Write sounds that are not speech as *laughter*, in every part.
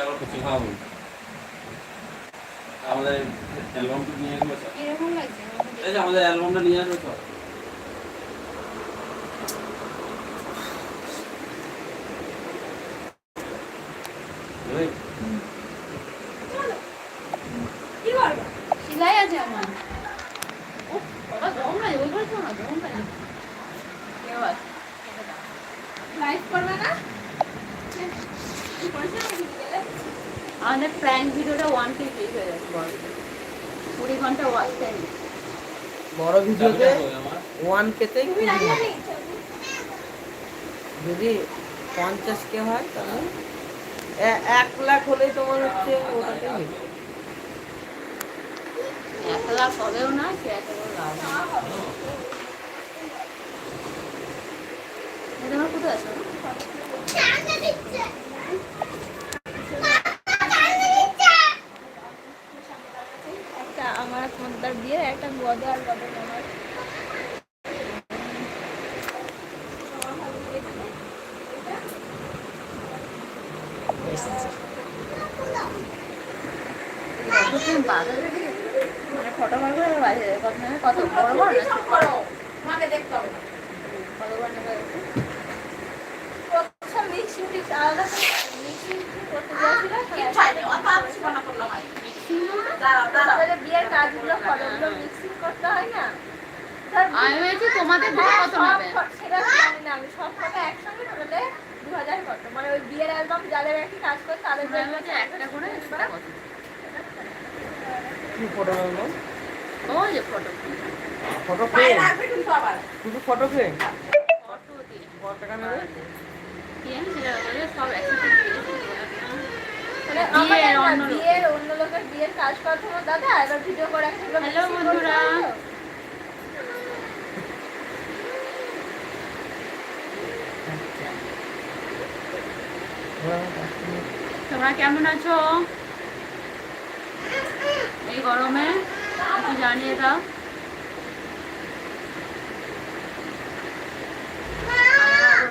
একবার কিছু খাওয়াবো। আমাদের অ্যালবামটা নিয়ে আসব এই যে আমাদের অ্যালবামটা নিয়ে আসব তো? এই, সেলাই আছে আমার ও বাবা গরম লাগে ওই করে না গরম লাগে এবার লাইভ করবে না আমাদের প্র্যাঙ্ক ভিডিওটা ওয়ান কে ক্লিক হয়ে যাচ্ছে বড় কুড়ি ঘণ্টা ওয়াচ টাইম বড় ভিডিওতে চাবিটা কই আমার? কেতেই যদি পঞ্চাশ কে হয় তাহলে এক লাখ হলেই তোমার হচ্ছে ওটাতে এক লাখ হবেও না সে আমার কোথায় একটা আমার তোমার বিয়ে একটা গদে আর গদে আমার মানে ফটো বার করে বাজে কত নেবে কত বড় বড় না করো আমাকে দেখতে হবে কত বড় নেবে সব মিক্সিং টিক্স আলাদা মিক্সিং করতে দিয়েছিল তারপরে বিয়ের কাজগুলো ফটোগুলো মিক্সিং করতে হয় না তার আমি বলছি তোমাদের দিকে কত সব নেবে ফটো- সেটা আমি জানি না আমি সব ফটো একসঙ্গে টোটালে দু হাজার কত মানে ওই বিয়ের অ্যালবাম যাদের একই কাজ করে তাদের আমি বলছি একটা করে সেটা কত কি ফটো নেব ওই যে ফটো ফটো ফ্রেম শুধু ফটো ফ্রেম কত টাকা নেবে অন্য লোকের বিয়ের কাজ করার সময় দাদা এবার ভিডিও করে বন্ধুরা। তোমরা কেমন আছো? এই গরমে একটু জানিয়ে দাও।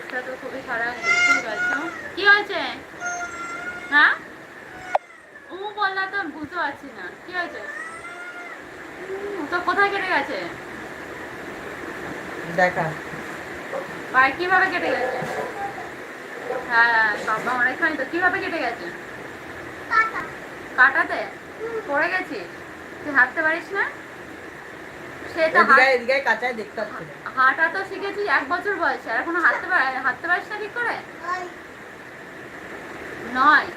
অবস্থা তো খুবই খারাপ কি হয়েছে? হ্যাঁ ও বললা তো বুঝতে পারছি না। কি হয়েছে? তো কোথায় কেটে গেছে? দেখা। পায়ে কীভাবে কেটে গেছে? হ্যাঁ বাবা এখানে তো। কীভাবে কেটে গেছে? কাটাতে? পড়ে গেছিস? তুই হাঁটতে পারিস না? হাঁট- এদিকে কাঁচায় দেখতে হাঁটা তো শিখেছিস এক বছর বয়সে। আর এখনও হাঁটতে পার হাঁটতে পারিস না ঠিক করে? নয়।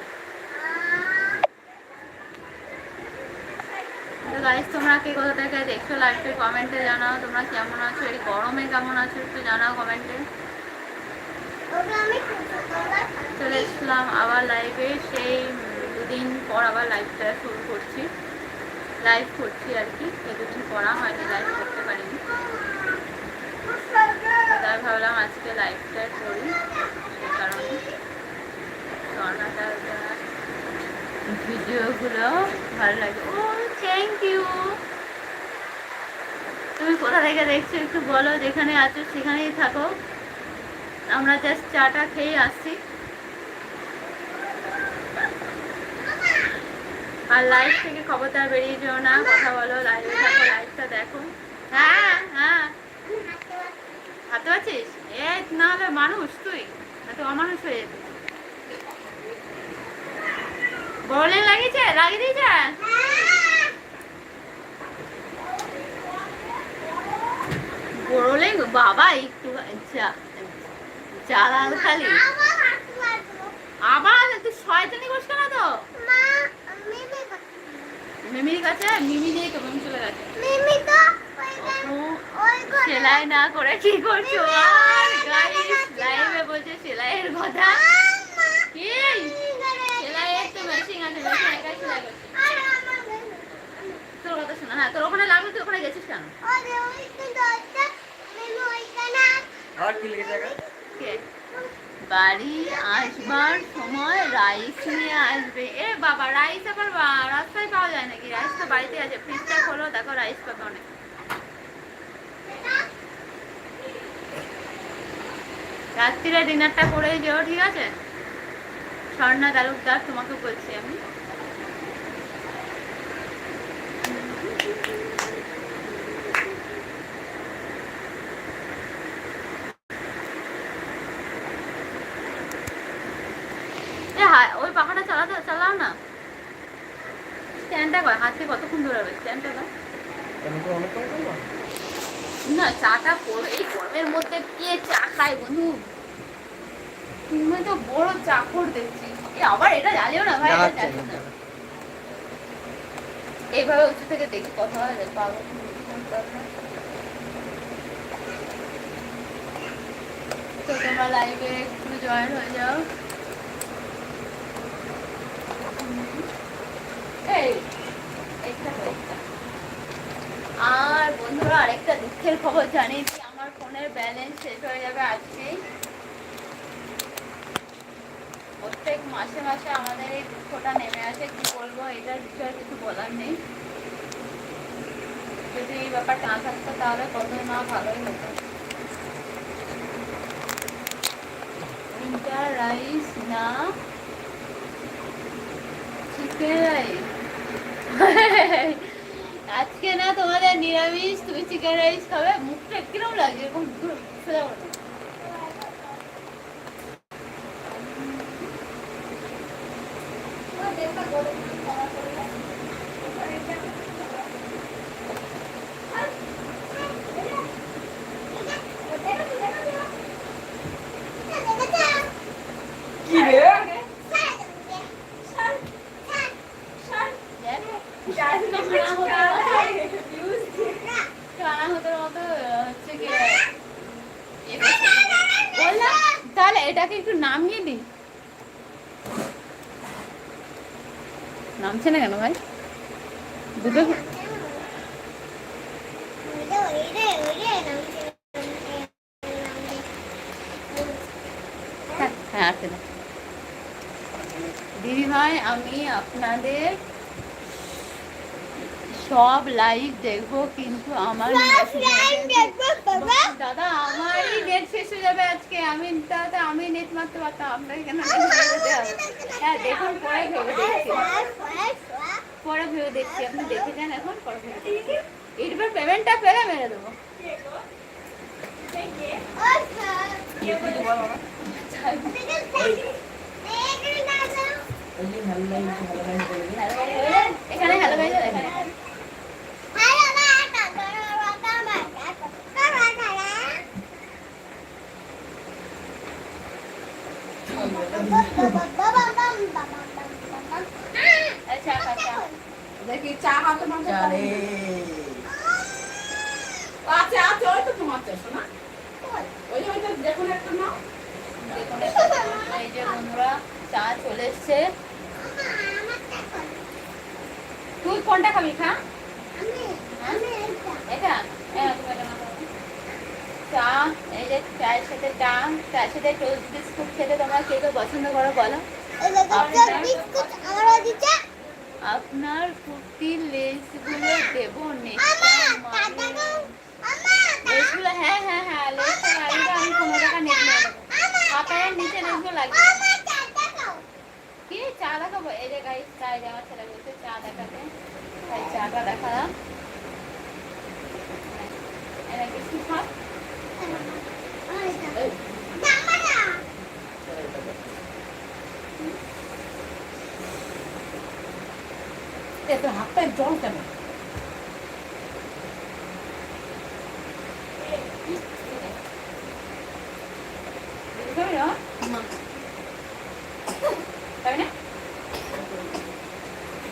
তো তোমরা কে কোথা থেকে দেখছ লাইভে কমেন্টে জানাও। তোমরা কেমন আছো? এই গরমে কেমন আছো একটু জানাও কমেন্টে চলে এসলাম আবার লাইভে সেই দুদিন পর আবার লাইভটা শুরু করছি। লাইভ করছি আর কি। দুদিন পড়া হয়নি লাইভ করতে পারিনি। তাই ভাবলাম আজকে লাইভটা করি। সেই কারণে ভিডিওগুলো ভালো লাগে। ও থ্যাংক ইউ তুমি কোথা থেকে দেখছ একটু বলো, যেখানে আছো সেখানেই থাকো। আমরা জাস্ট চাটা খেয়ে আসছি। আর লাইভ থেকে খবরদার বেরিয়ে যেও না, কথা বলো লাইভে থাকো লাইভটা দেখো। হ্যাঁ হ্যাঁ। হাতে পাচ্ছিস এ, না হলে মানুষ তুই, এত অমানুষ হয়ে যেত বলে লাগিয়েছে? লাগিয়ে দিয়েছে? বাবা, একটু জ্বালাল খালি। আবার, তুই শয়তানি করছ না তো? মিমির কাছে মিমি নেই তো মিমি চলে গেছে ও সেলাই না করে কি করছ? আর গাইস লাইভে বলছে সেলাইয়ের কথা। কি? সেলাইয়ের তো মেশিন আছে মেশিন একাই সেলাই করছে। তোর কথা শোনা হ্যাঁ তোর ওখানে লাগল তুই ওখানে গেছিস কেন? আর কি লেগে কে? বাড়ি আসবার সময় রাইস নিয়ে আসবে। এ বাবা, রাইস আবার রাস্তায় পাওয়া যায় নাকি? রাইস তো বাড়িতে আছে। ফ্রিজটা খোলো, দেখো রাইস পাবে অনেক। রাত্রিরে ডিনারটা করে যেও, ঠিক আছে? স্বর্ণা তালুকদার তোমাকে বলছি আমি এ হা- ওই পাখাটা চালাতে চালাও না স্ট্যান্ডটা কয় হাতে কতক্ষণ ধরে হবে স্ট্যান্ডটা দাও আমাকে অনেকক্ষণ করব? না চাটা করো এই গরমের মধ্যে কে খায় বন্ধু তুমি তো বড় চাকর দেখছি। আবার এটা জ্বালিও না ভাই এটা জ্বালিও না। না। এইভাবে উঁচু থেকে দেখি কথা হয় পাগল তো তোমরা লাইভে একটু জয়েন হয়ে যাও। এই। আর বন্ধুরা আরেকটা দুঃখের খবর জানিয়ে দিই। আমার ফোনের ব্যালেন্স প্রত্যেক মাসে মাসে আমাদের এই দুঃখটা নেমে আসে, কি বলব, এটার বিষয়ে কিছু বলার নেই। যদি এই না থাকতো তাহলে কত না ভালোই হতো। উইন্টার রাইস না চিকেন রাইস *laughs* আজকে না তোমাদের নিরামিষ তুমি চিকেন রাইস খাবে মুখটা কিরম লাগে? এরকম ঘুরে সোজা করে দাও। কি রে? দেখ, কানা হতের মতো হচ্ছে কি এ করছে। বললাম, তাহলে এটাকে একটু নামিয়ে দিই নামছে না কেন ভাই দুটো হ্যাঁ হ্যাঁ আছে না দিদি ভাই আমি আপনাদের সব লাইভ দেখব কিন্তু আমার দাদা আমারই নেট শেষ হয়ে যাবে আজকে। আমি দাদা আমি নেট মারতে পারতাম আপনাকে কেন? হ্যাঁ দেখুন পরে ভেবে দেখছি। পরে ভেবে দেখছি আপনি দেখে যান এখন পরে ভেবে দেখছি। এরপর পেমেন্টটা পেলে মেরে দেবো। ওই যে ভালো লাগছে, ভালো লাগছে বলে দিই। হ্যালো গাইজ বলে দেন। এখানে হ্যালো গাইজ এখানে আচ্ছা আচ্ছা দেখি চা হাতে ওই তো তোমার চাষো না ওই যে ওইটা দেখুন একটা নাও এই যে বন্ধুরা চা চলে এসছে তুই কোনটা খাবি খা? এটা? হ্যাঁ তুমি এটা নাও। চা এই যে চায়ের সাথে চা চায়ের সাথে টোস্ট বিস্কুট খেতে তোমরা কে কে পছন্দ করো বলো? আপনার কুর্তির লেসগুলো দেবো লেসগুলো হ্যাঁ হ্যাঁ হ্যাঁ লেসটা লাগবে আমি পনেরো টাকা নেট নিয়ে দেবো নিচে লেসগুলো লাগবে। কি? চা দেখাবো? এই যে গাইস চা আমার ছেলে বলছে চা দেখাতে। তাই চাটা দেখালাম। এটা কিছু খাও। এত হাতটায় জল কেন?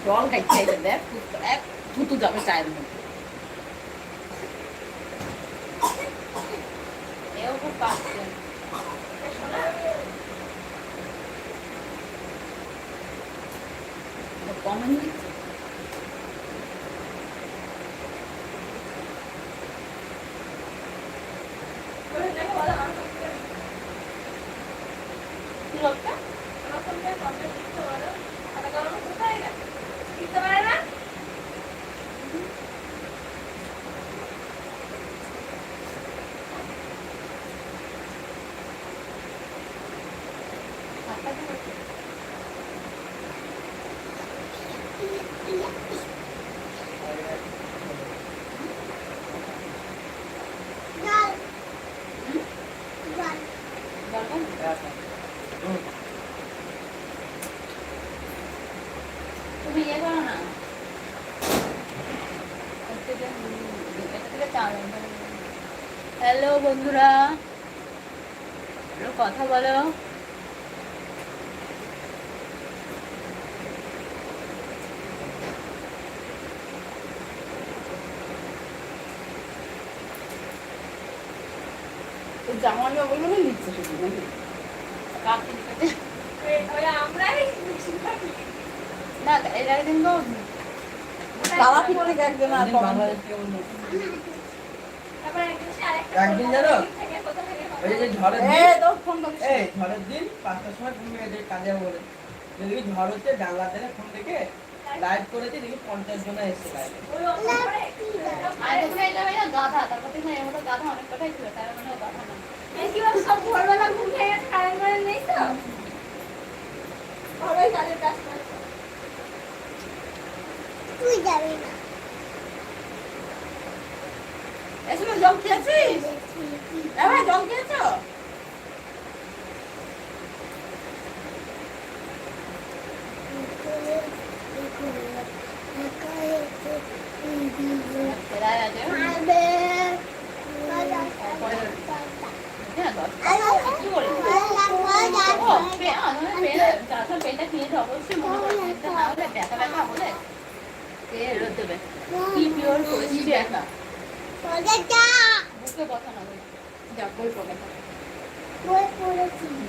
জল খাইতে দেখ থুতু যাবে চায়ের মধ্যে এও খুব পাচ্ছে কমেন্ট দিচ্ছে কি লোকটা হাতটা কি করছে? তুমি ইয়ে করো না হ্যালো বন্ধুরা। কথা বলো। জামা কাপড়গুলো নিচ্ছে শুধু নাকি? কাকে দিতে ওই না এর একদিন তো তারা কি করে একজন আর বাংলাদেশ কেউ নেই। তারপর একদিন জানো? ওই যে ঝড়ের দিন। এই ঝড়ের দিন পাঁচটার সময় তুমি এদের কাজে বলে। দেখি ঝড় হচ্ছে জানলা থেকে ফোন থেকে লাইভ করেছে দেখি পঞ্চাশ জন এসছে মানে ঘুম তুই যাবি না। জল খেয়েছিস এ ভাই জল খেয়েছো সেরাই আছে হ্যাঁ দশ কি বলিস ও পে আমি পে তারপর পেটা কিনে অবশ্যই মনে করে পেটটা না হলে ব্যথা ব্যথা হলে কে রোদ দেবে কি পিওর করেছি দেখা বুকে বসা না যা বই পড়ে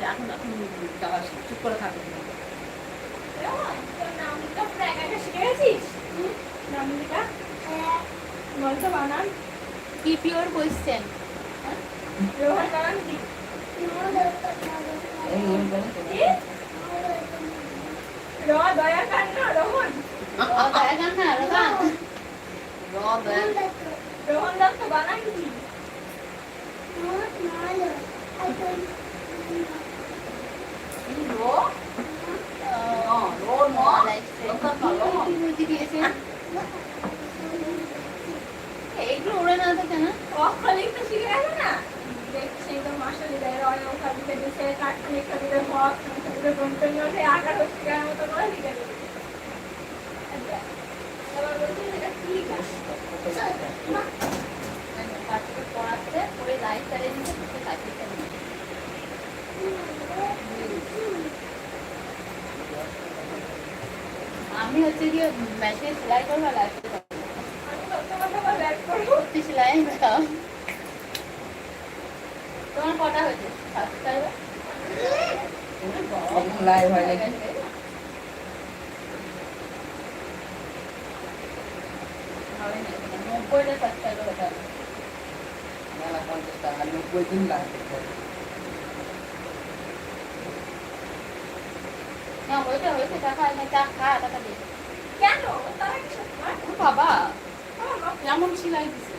এখন এখন যাওয়া চুপ করে থাকবে নামটা পুরো একা একা শিখে গেছিস? নামটা বলতো বানান কি পিওর কোয়েশ্চেন রোহন বানান কি এই ওই বলে তো। কি? র দয়া কান্ন রোহন। ও দয়া গান না রগান র দয়া রোহন দত্ত বানান কি রো রো ন কি বুঝি দিয়েছে এইগুলো উড়ে না থাকে না অক্ষলিক তো শিখে গেল না দেখছি তো মাস্টার দিদাই রয় ওখা দিতে দিতে কাটতে লিখে হক দিতে গন্তব্য ওঠে আকার হচ্ছে মতো করে লিখে দিল এবার বলছি এটা কি আমি হচ্ছে গিয়ে মেশিনে সেলাই করব আর তোমার কটা হয়েছে? এখন লাইভ হয় নাকি নব্বইটা সাবস্ক্রাইবার হতে হবে মেলা পঞ্চাশ টাকা নব্বই দিন লাগবে না ওইটা হয়েছে টাকা না চা খা টাকা দিয়ে কেন তারা কি তোমার ও বাবা কেমন সেলাই দিছে?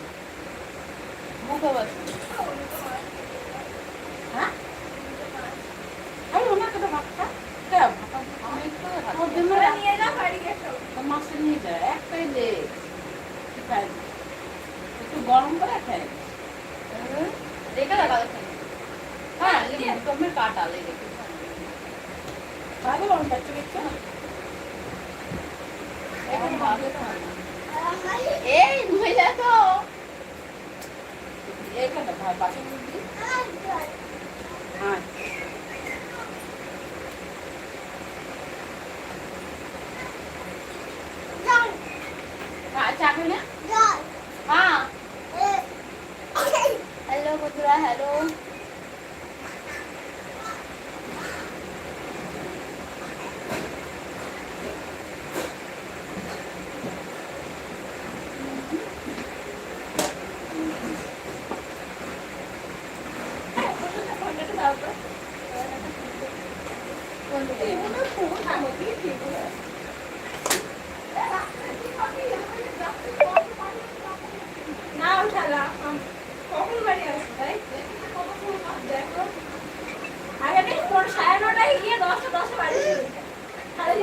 হ্যাঁ? ওনাকে তো ভাতটা নিয়ে যায় একটাই একটু গরম করে খাই রেখে দেখা যাচ্ছে হ্যাঁ টমের బాగా ఉంటుంది তাহলে গরম খাচ্ছ দেখছ এখন ভাবে এই মহিলা তো এইখানে ভাই বাসন দিদি হ্যাঁ হ্যাঁ চাকরি না হ্যাঁ হ্যালো বন্ধুরা হ্যালো ফোনটা দাও তো না উঠালা আম- কখন বাড়ি আসবে তাই দেখো আগে থেকে ফোন সাড়ে নটায় গিয়ে দশটা দশটা বাড়ি চলে যায়। তাহলে আমি ফটো ফ্রেমে আমার সেইটা পুরো complete হয়ে গেছে। আর এ তোমার দাদা যাওয়ার আগে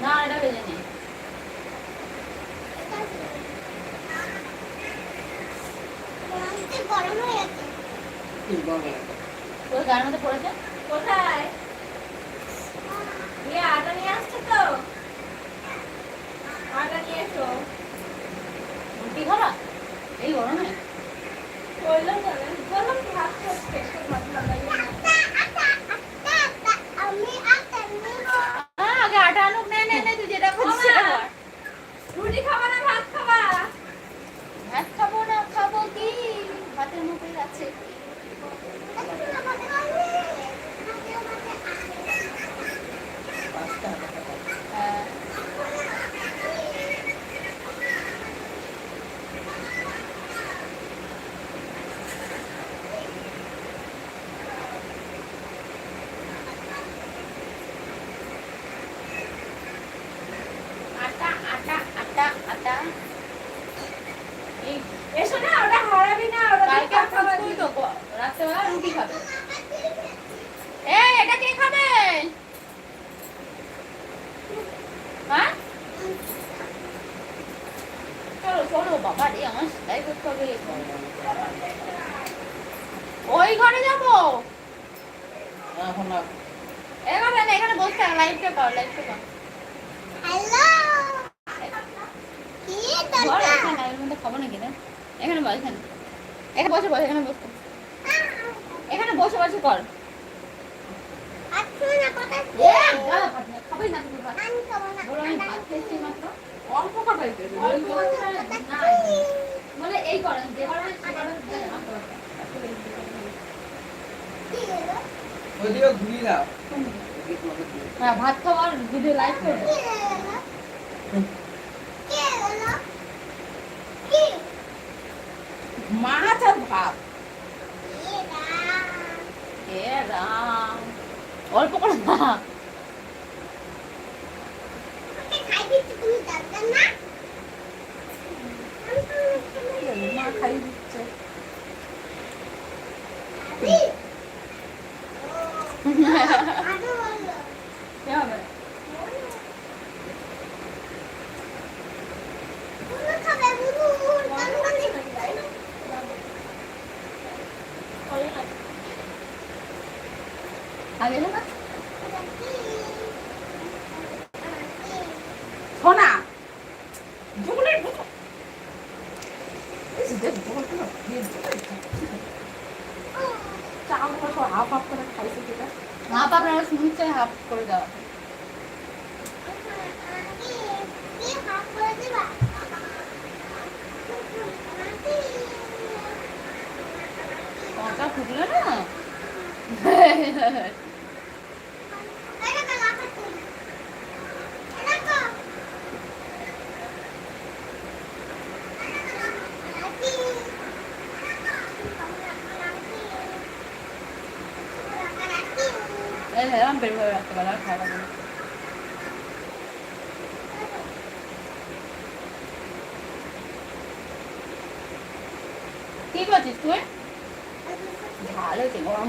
না এটা ভেজে নে। কি বলব তোর গায়ের মধ্যে পড়েছে? কোথায়? নিয়ে আটা নিয়ে আসছে তো? আটা নিয়ে এসো। রুটি খাবা? এই গরমে? বললাম বললাম ভাত খাচ্ছে একটু ভাত লাগাইয়ে নাও। হ্যাঁ, আগে আটা আনুক নে নে নে তুই যেটা করছিস সেটা কর। রুটি খাবা না ভাত খাবা ভাত খাব না খাব কি ভাতের মুখে যাচ্ছে পাঁচটা হাজার টাকা হ্যাঁ আটা আটা আটা আটা এই এসো না ওটা হারাবি না ওটা দিয়ে কালকে ভাত খাবা ফুচকুই তো ক- রাত্রেবেলা রুটি খাবে এই এটা কে খাবে হ্যাঁ চলো বাবা রে আমার সেটাই করতে হবে। ওই ঘরে যাব? না, এখন না। এখানে না বসে ঘর এখানে এর মধ্যে খাব নাকি না এখানে বস এখানে। এখানে বসে বসে এখানে বসে এখানে বসে বসে কর। না, খাবোই না তুমি ভাত। বলো আমি ভাত খেয়েছি মাত্র। অল্প কটাই খেয়েছি, ওই বলছে, না, বলে এই করেন যে করেন সে করেন, দেন, আমাকে বলো। ওইদিকে ঘুরিয়ে দাও ওইদিকে তোমাকে ঘুরিয়ে দাও। হ্যাঁ ভাত খাওয়ার ভিডিও লাইভ করব মাছ আর ভাত। হে রাম। অল্প করে না মা খাই দিচ্ছে কে হবে আগে না সোনা ঝুমুনের বুঝো এই যে দেখ ঝুমুরগুলো দিয়ে দিতে চালগুলো সব হাফ হাফ করে খাইছে যেটা হাফ আপনারা শুনছে হাফ করে দেওয়া কথা ফুটলো না বের হয়ে রাখতে পারে আর খাওয়া যাবে না। কি করছিস তুই ভালো হয়েছে গরম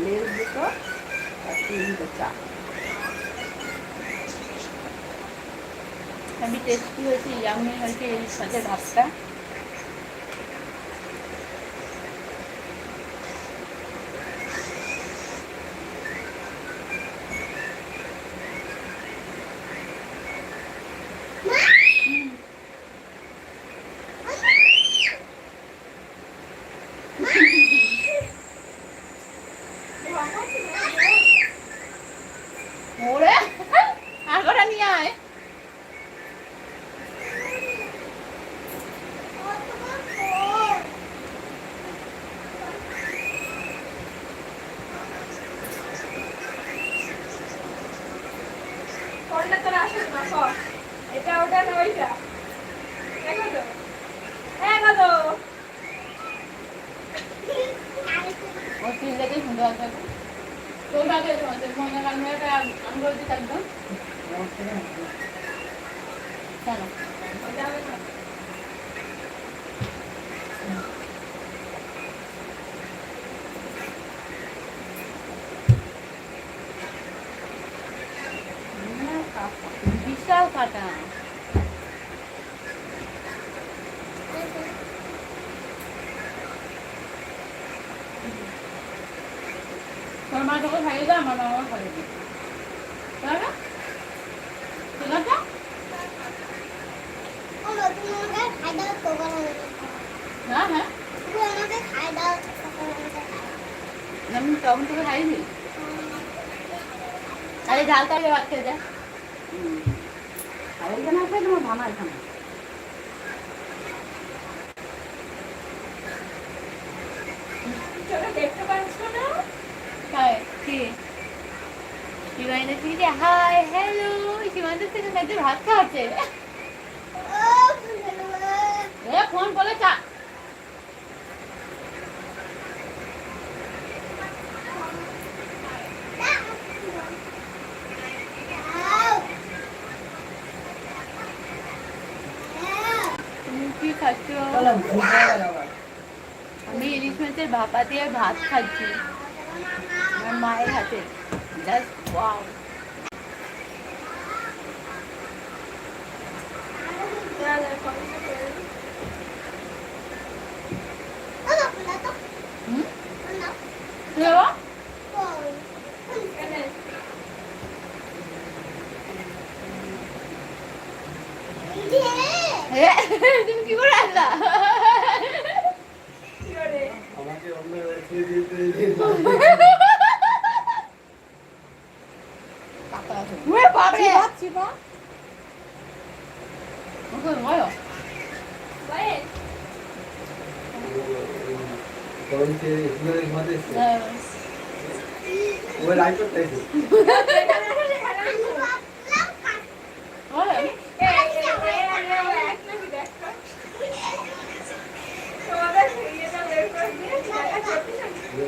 লেজ দুটো আর তিনটে চা। আমি টেস্টি হয়েছে ইয়ামি হয়েছে এই সাথে ভাতটা ওরে আর কটা নিয়ে আয় কোনটা তোর আসল না সব এটা ওটা না ওইটা দেখো তো দেখো তো ওর চুল দেখে সুন্দর আছে তোর আগে তোমাদের মনে কারণে একটা আমি বলছি একদম কেন ওটা হবে না। বিশাল কাটা তোর মা তোকে খাইয়ে দেয় আমার মা আমার খাইয়ে দেয় তাই না ঠিক আছে হ্যাঁ হ্যাঁ আমি তখন তোকে খাইয়েছি তাহলে ভাত খেয়ে যায় আর এখানে আছে তোমার মামা এখানে। দেখতে পাচ্ছ না? কি? শিবাইনে থেকে হাই হ্যালো সীমান্ত থেকে ভাত খাওয়াচ্ছে। ফোন বলে চা তুমি কি খাচ্ছ চলো ঘুরতে গেল আবার আমি ইলিশ মাছের ভাপা দিয়ে ভাত খাচ্ছি। আমার মায়ের হাতে। জাস্ট ওয়াও তুমি কি করে আনলা কি করে? আমাকে অন্য খেয়ে দিতে ওরে বাপরে ওকে বলো বয়েস? গরম খেয়ে ঘুরে ঘুমাতে এসছে হ্যাঁ। ওই লাইট করতে এসছে এখানে আসো, এখানে আসো। বলো। এই, এই, এই, এই, এই, এক মিনিট দেখো। তোমাদের ইয়েটা বের করে দিয়ে, জায়গা করতে থাকি। এটা কিতে মজা কিছু নেই আজকে এই তোর মা খুঁজে বলতে যায়নি? ওই না, আজকে তো বৃষ্টি, বৃষ্টি মানে কেউ আসেনি।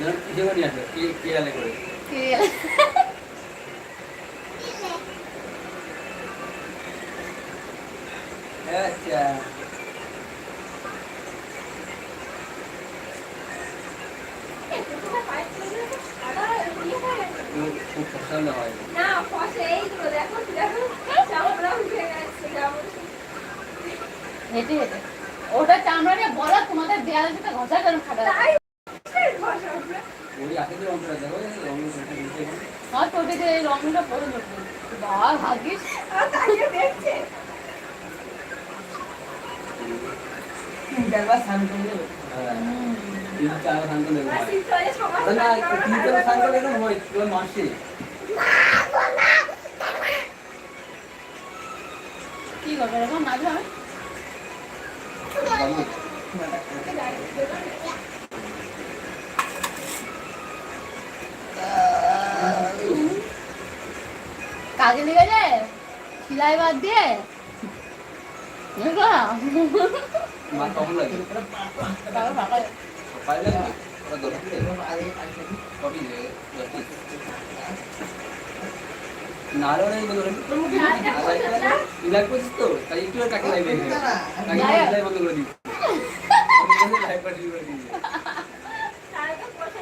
করে কি করে আচ্ছা এই, কুকুরটা পায়ে পড়লে তো সাদা গেছে। খুব পছন্দ হয়। না, ফসে এইগুলো দেখো, দেখো, চামড়া উঠে গেছে, হেঁটে হেঁটে ওটা চামড়া নিয়ে বলো তোমাদের দেয়ালের সাথে ঘষা করে খাবে? হ্যাঁ তোকে যে এই রংটা পরে দেবো বাবা ভাগিস দেখছে। একবার স্নান করে দেবে হ্যাঁ তিন চার শান্ত দেখো আর শীতকালে সবার না স্নান করা তিন হয় চার না। শান্ত দেখো হয় তোর মাসে কি করবে এরকম মাঝে হবে কাজে লেগে যায় সিলাই বাদ দিয়ে বুঝলা? মা কখন লাগে তারপর ফাঁকা পাইলে ওরা দশ কপি নারো নেই বন্ধ করে ইলাক করছিস তো তাই একটু টাকা লাগবে টাকা ইলাই বন্ধ করে দিই লাইভ পাঠিয়ে করে দিই তাহলে তো প্রথমে ছাবি করে ঘরে রেখে এসে যেতে এই ঘরে গল্প করছে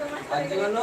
তোমার আজকে হলো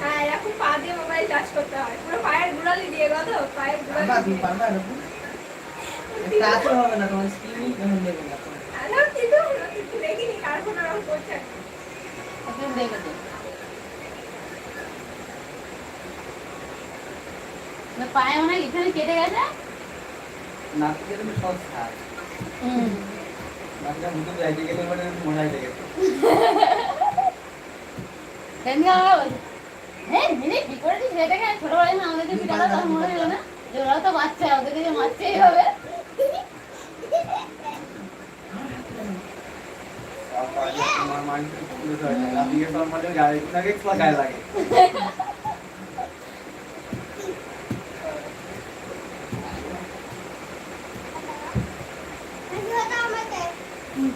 হ্যাঁ, এরকম পা দিয়ে মোবাইল টাচ করতে হয়। পুরো পায়ের গোড়ালি দিয়ে পায়ের পারবা এরকম? হবে না তোমার স্ক্রিনই যখন দেবে না হ্যালো, কিন্তু কিন্তু দেখিনি কার ফোন ওরকম করছে। ওকে দেখে দে। না, পায়ে মনে এখানে কেটে গেছে নাতি গেলে সব ছাড় নাতিটা মুখে যাইতে গেলে মানে লেগেছে বলছি, হ্যাঁ মিনি কি করেছিস সেটাকে ছোটবেলায় না আমাদেরকে পিটালো তখন না। যে ওরা তো বাচ্চা ওদেরকে যে মারছেই হবে। মাইন্ড গায়ে লাগে *laughs* গায়ে লাগে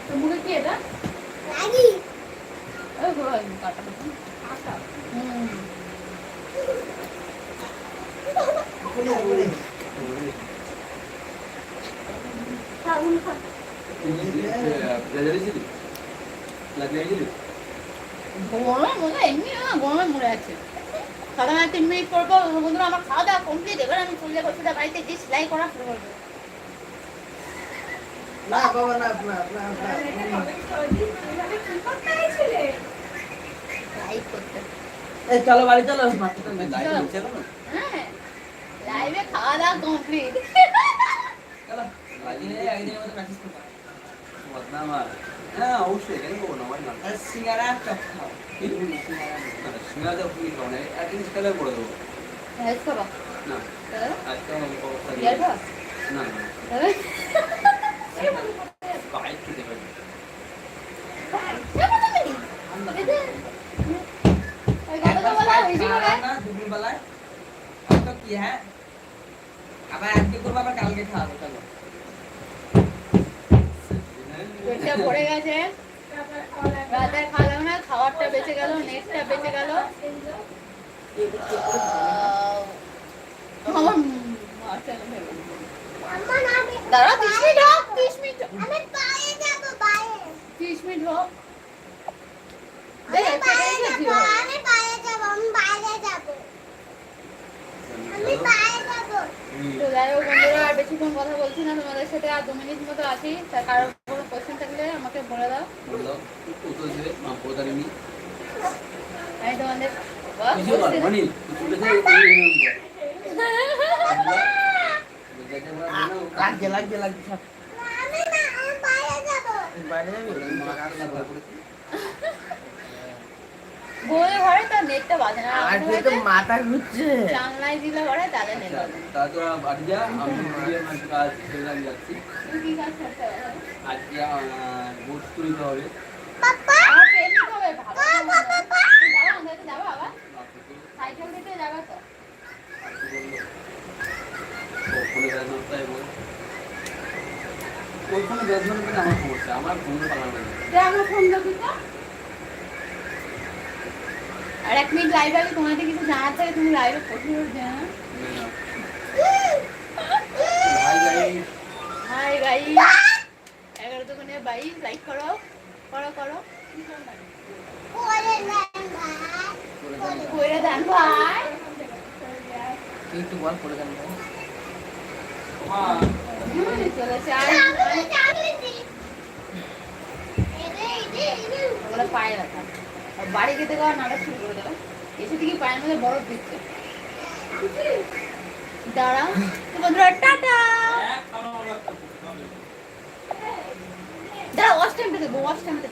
তো মুখে কি এটা ওই গো, ওই কাটা আচ্ছা। হুম সাবুন খা। রেজাল্ট লাগিয়েছিলি গরমে মনে হয় এমনি না গরমে মরে আছে সাধারণত তিন মিনিট পর পর বন্ধুরা আমার খাওয়া দাওয়া কমপ্লিট এবার আমি চলে যাব সোজা বাড়িতে গিয়ে সেলাই করা শুরু করব না বাবা না কি এই চলো বাড়ি চলো। লাইভ হ্যাঁ খাওয়া দাওয়া কমপ্লিট চলো লাগিয়ে একদিনের মতো প্র্যাকটিস করব হ্যাঁ অবশ্যই কেন করব না আমার না সিঙ্গারা চপ খাও। সিঙ্গা তো ফুল খাও না এক জিনিস করে দেবো করো না। আজকে আমার না না বেঁচে গেল নেটটা বেঁচে দাঁড়া মিনিট হোক। তো যাই হোক বন্ধুরা আর বেশিক্ষণ কথা বলছি না তোমাদের সাথে আর দু মিনিট মতো আছি তা কারোর কোনো কোয়েশ্চেন থাকলে আমাকে বলে দাও আমি তোমাদের কর মানে লাগছে লাগছে লাগছে বউয়ের ঘরে তার নেটটা বাজে না। আর তো মাথা ঘুরছে। জানলায় দিলে ঘরে তাদের নেট তা তোরা বাড়ি যা আমি ভিডিও কাজ ছেড়ে যাচ্ছি। কি কাজ করতে হবে? আজকে বুট তুলতে হবে। মনে হয়। তুমি যাবা আবার সাইকেল দিতে যাবে তো। ফোনে বেড়ানো তাই বল ওই ফোনে বেড়ানো কিন্তু আমার সমস্যা আমার ফোন পালানো আমার ফোন দেখি তো। আর এক মিনিট লাইভ আগে তোমাদের কিছু জানার থাকে তুমি লাইভে প্রচুর জানা হাই গাইস এগারো দোকানে বাইশ লাইক করো করো করো। কইরা দেন ভাই। তুই একটু বল করে দেন ওগুলো পায়ে রাখা বাড়ি খেতে যাওয়া নাটক শুরু করে দেবে এসে দেখি পায়ের মধ্যে বরফ দিচ্ছে। দাঁড়াও। তো বন্ধুরা টাটা! দাঁড়া ওয়াশ টাইমটা দেবো ওয়াশ টাইমটা